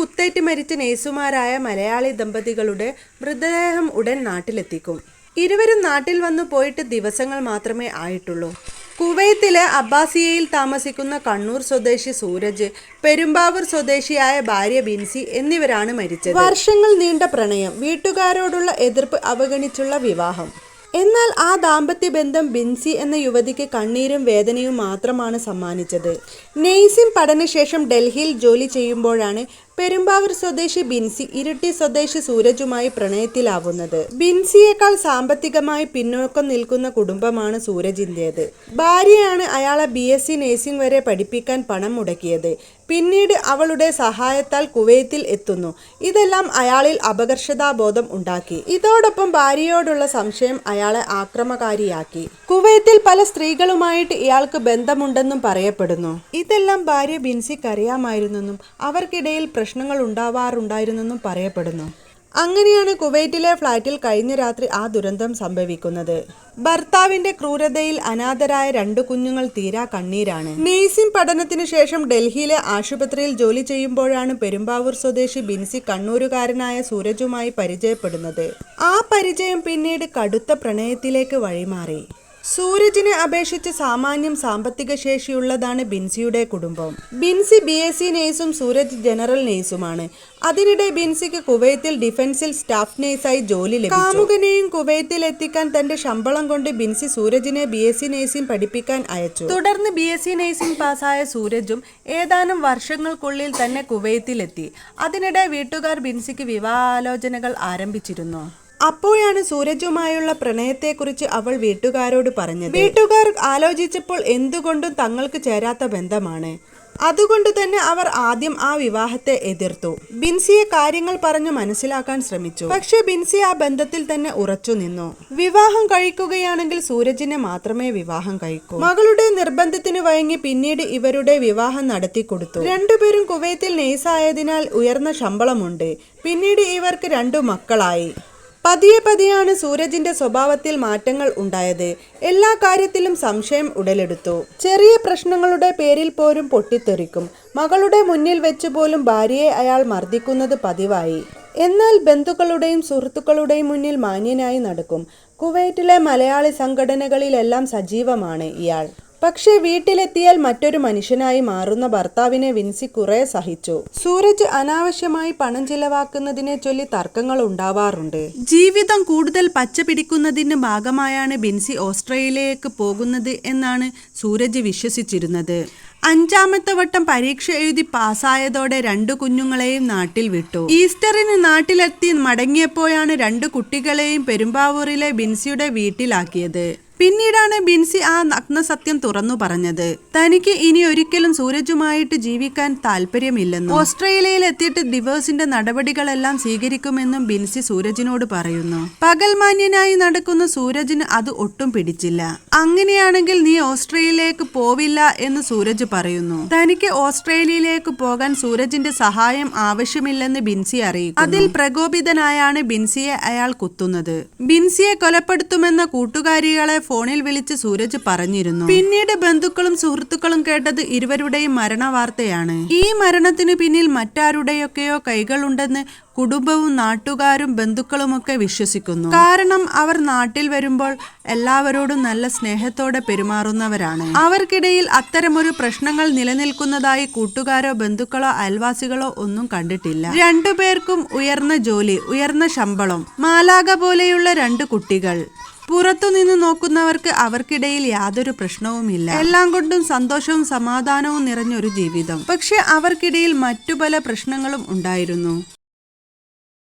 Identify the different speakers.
Speaker 1: കുത്തേറ്റ് മരിച്ച നേഴ്സുമാരായ മലയാളി ദമ്പതികളുടെ മൃതദേഹം ഉടൻ നാട്ടിലെത്തിക്കും. ഇരുവരും നാട്ടിൽ വന്നു പോയിട്ട് ദിവസങ്ങൾ മാത്രമേ ആയിട്ടുള്ളൂ. കുവൈത്തിലെ അബ്ബാസിയയിൽ താമസിക്കുന്ന കണ്ണൂർ സ്വദേശി സൂരജ് പെരുമ്പാവൂർ സ്വദേശിയായ ഭാര്യ ബിൻസി എന്നിവരാണ് മരിച്ചത്. വർഷങ്ങൾ നീണ്ട പ്രണയം വീട്ടുകാരോടുള്ള എതിർപ്പ് അവഗണിച്ചുള്ള വിവാഹം. എന്നാൽ ആ ദാമ്പത്യ ബന്ധം ബിൻസി എന്ന യുവതിക്ക് കണ്ണീരും വേദനയും മാത്രമാണ് സമ്മാനിച്ചത്. നെയ്സിം പഠനശേഷം ഡൽഹിയിൽ ജോലി ചെയ്യുമ്പോഴാണ് പെരുമ്പാവൂർ സ്വദേശി ബിൻസി ഇരട്ടി സ്വദേശി സൂരജുമായി പ്രണയത്തിലാവുന്നത്. ബിൻസിയേക്കാൾ സാമ്പത്തികമായി പിന്നോക്കം നിൽക്കുന്ന കുടുംബമാണ് സൂരജിന്റേത്. ഭാര്യയാണ് അയാളെ ബി എസ് സി നേഴ്സിംഗ് വരെ പഠിപ്പിക്കാൻ പണം മുടക്കിയത്. പിന്നീട് അവളുടെ സഹായത്താൽ കുവൈത്തിൽ എത്തുന്നു. ഇതെല്ലാം അയാളിൽ അപകർഷതാബോധം ഉണ്ടാക്കി. ഇതോടൊപ്പം ഭാര്യയോടുള്ള സംശയം അയാളെ ആക്രമകാരിയാക്കി. കുവൈത്തിൽ പല സ്ത്രീകളുമായിട്ട് ഇയാൾക്ക് ബന്ധമുണ്ടെന്നും പറയപ്പെടുന്നു. ഇതെല്ലാം ഭാര്യ ബിൻസിക്ക് അറിയാമായിരുന്നെന്നും അവർക്കിടയിൽ പ്രശ്നങ്ങൾ ഉണ്ടാവാറുണ്ടായിരുന്നെന്നും പറയപ്പെടുന്നു. അങ്ങനെയാണ് കുവൈറ്റിലെ ഫ്ളാറ്റിൽ കഴിഞ്ഞ രാത്രി ആ ദുരന്തം സംഭവിക്കുന്നത്. ഭർത്താവിന്റെ ക്രൂരതയിൽ അനാഥരായ രണ്ടു കുഞ്ഞുങ്ങൾ തീരാ കണ്ണീരാണ്. നേഴ്സിംഗ് പഠനത്തിനു ശേഷം ഡൽഹിയിലെ ആശുപത്രിയിൽ ജോലി ചെയ്യുമ്പോഴാണ് പെരുമ്പാവൂർ സ്വദേശി ബിൻസി കണ്ണൂരുകാരനായ സൂരജുമായി പരിചയപ്പെടുന്നത്. ആ പരിചയം പിന്നീട് കടുത്ത പ്രണയത്തിലേക്ക് വഴിമാറി. സൂരജിനെ അപേക്ഷിച്ച് സാമാന്യം സാമ്പത്തിക ശേഷിയുള്ളതാണ് ബിൻസിയുടെ കുടുംബം. ബിൻസി ബി എസ് സി നേഴ്സും സൂരജ് ജനറൽ നേഴ്സുമാണ്. അതിനിടെ ബിൻസിക്ക് കുവൈത്തിൽ ഡിഫൻസിൽ സ്റ്റാഫ് നേഴ്സായി ജോലി ലഭിച്ചു. കാമുകനെയും കുവൈത്തിൽ എത്തിക്കാൻ തന്റെ ശമ്പളം കൊണ്ട് ബിൻസി സൂരജിനെ ബി എസ് സി നേഴ്സിംഗ് പഠിപ്പിക്കാൻ അയച്ചു. തുടർന്ന് ബി എസ് സി നേഴ്സിംഗ് പാസ്സായ സൂരജും ഏതാനും വർഷങ്ങൾക്കുള്ളിൽ തന്നെ കുവൈത്തിലെത്തി. അതിനിടെ വീട്ടുകാർ ബിൻസിക്ക് വിവാഹാലോചനകൾ ആരംഭിച്ചിരുന്നു. അപ്പോഴാണ് സൂരജുമായുള്ള പ്രണയത്തെക്കുറിച്ച് അവൾ വീട്ടുകാരോട് പറഞ്ഞത്. വീട്ടുകാർ ആലോചിച്ചപ്പോൾ എന്തുകൊണ്ടും തങ്ങൾക്ക് ചേരാത്ത ബന്ധമാണ്. അതുകൊണ്ട് തന്നെ അവർ ആദ്യം ആ വിവാഹത്തെ എതിർത്തു. ബിൻസിയെ കാര്യങ്ങൾ പറഞ്ഞു മനസ്സിലാക്കാൻ ശ്രമിച്ചു. പക്ഷെ ബിൻസി ആ ബന്ധത്തിൽ തന്നെ ഉറച്ചു നിന്നു. വിവാഹം കഴിക്കുകയാണെങ്കിൽ സൂരജിനെ മാത്രമേ വിവാഹം കഴിക്കൂ. മകളുടെ നിർബന്ധത്തിന് വഴങ്ങി പിന്നീട് ഇവരുടെ വിവാഹം നടത്തി കൊടുത്തു. രണ്ടുപേരും കുവൈത്തിൽ നെയ്സായതിനാൽ ഉയർന്ന ശമ്പളമുണ്ട്. പിന്നീട് ഇവർക്ക് രണ്ടു മക്കളായി. പതിയെ പതിയാണ് സൂരജിന്റെ സ്വഭാവത്തിൽ മാറ്റങ്ങൾ ഉണ്ടായത്. എല്ലാ കാര്യത്തിലും സംശയം ഉടലെടുത്തു. ചെറിയ പ്രശ്നങ്ങളുടെ പേരിൽ പോലും പൊട്ടിത്തെറിക്കും. മകളുടെ മുന്നിൽ വെച്ച് പോലും ഭാര്യയെ അയാൾ മർദ്ദിക്കുന്നത് പതിവായി. എന്നാൽ ബന്ധുക്കളുടെയും സുഹൃത്തുക്കളുടെയും മുന്നിൽ മാന്യനായി നടക്കും. കുവൈറ്റിലെ മലയാളി സംഘടനകളിലെല്ലാം സജീവമാണ് ഇയാൾ. പക്ഷേ വീട്ടിലെത്തിയാൽ മറ്റൊരു മനുഷ്യനായി മാറുന്ന ഭർത്താവിനെ വിൻസി കുറെ സഹിച്ചു. സൂരജ് അനാവശ്യമായി പണം ചിലവാക്കുന്നതിനെ ചൊല്ലി തർക്കങ്ങൾ ഉണ്ടാവാറുണ്ട്. ജീവിതം കൂടുതൽ പച്ച പിടിക്കുന്നതിന്റെ ഭാഗമായാണ് ബിൻസി ഓസ്ട്രേലിയയിലേക്ക് പോകുന്നത് എന്നാണ് സൂരജ് വിശ്വസിച്ചിരുന്നത്. അഞ്ചാമത്തെ വട്ടം പരീക്ഷ എഴുതി പാസ്സായതോടെ രണ്ടു കുഞ്ഞുങ്ങളെയും നാട്ടിൽ വിട്ടു. ഈസ്റ്ററിന് നാട്ടിലെത്തി മടങ്ങിയപ്പോഴാണ് രണ്ടു കുട്ടികളെയും പെരുമ്പാവൂരിലെ ബിൻസിയുടെ വീട്ടിലാക്കിയത്. പിന്നീടാണ് ബിൻസി ആ നഗ്ന സത്യം തുറന്നു പറഞ്ഞത്. തനിക്ക് ഇനി ഒരിക്കലും സൂരജുമായിട്ട് ജീവിക്കാൻ താല്പര്യമില്ലെന്നും ഓസ്ട്രേലിയയിൽ എത്തിയിട്ട് ഡിവേഴ്സിന്റെ നടപടികളെല്ലാം സ്വീകരിക്കുമെന്നും ബിൻസി സൂരജിനോട് പറയുന്നു. പകൽമാന്യനായി നടക്കുന്ന സൂരജിന് അത് ഒട്ടും പിടിച്ചില്ല. അങ്ങനെയാണെങ്കിൽ നീ ഓസ്ട്രേലിയയിലേക്ക് പോവില്ല എന്ന് സൂരജ് പറയുന്നു. തനിക്ക് ഓസ്ട്രേലിയയിലേക്ക് പോകാൻ സൂരജിന്റെ സഹായം ആവശ്യമില്ലെന്ന് ബിൻസി അറിയിക്കും അതിൽ പ്രകോപിതനായാണ് ബിൻസിയെ അയാൾ കുത്തുന്നത്. ബിൻസിയെ കൊലപ്പെടുത്തുമെന്ന കൂട്ടുകാരികളെ ഫോണിൽ വിളിച്ച് സൂരജ് പറഞ്ഞിരുന്നു. പിന്നീട് ബന്ധുക്കളും സുഹൃത്തുക്കളും കേട്ടത് ഇരുവരുടെയും മരണ വാർത്തയാണ് ഈ മരണത്തിന് പിന്നിൽ മറ്റാരുടെയൊക്കെയോ കൈകളുണ്ടെന്ന് കുടുംബവും നാട്ടുകാരും ബന്ധുക്കളുമൊക്കെ വിശ്വസിക്കുന്നു. കാരണം അവർ നാട്ടിൽ വരുമ്പോൾ എല്ലാവരോടും നല്ല സ്നേഹത്തോടെ പെരുമാറുന്നവരാണ്. അവർക്കിടയിൽ അത്തരമൊരു പ്രശ്നങ്ങൾ നിലനിൽക്കുന്നതായി കൂട്ടുകാരോ ബന്ധുക്കളോ അയൽവാസികളോ ഒന്നും കണ്ടിട്ടില്ല. രണ്ടുപേർക്കും ഉയർന്ന ജോലി ഉയർന്ന ശമ്പളം മാലാക പോലെയുള്ള രണ്ട് കുട്ടികൾ. പുറത്തുനിന്ന് നോക്കുന്നവർക്ക് അവർക്കിടയിൽ യാതൊരു പ്രശ്നവുമില്ല. എല്ലാം കൊണ്ടും സന്തോഷവും സമാധാനവും നിറഞ്ഞൊരു ജീവിതം. പക്ഷെ അവർക്കിടയിൽ മറ്റു പല പ്രശ്നങ്ങളും ഉണ്ടായിരുന്നു.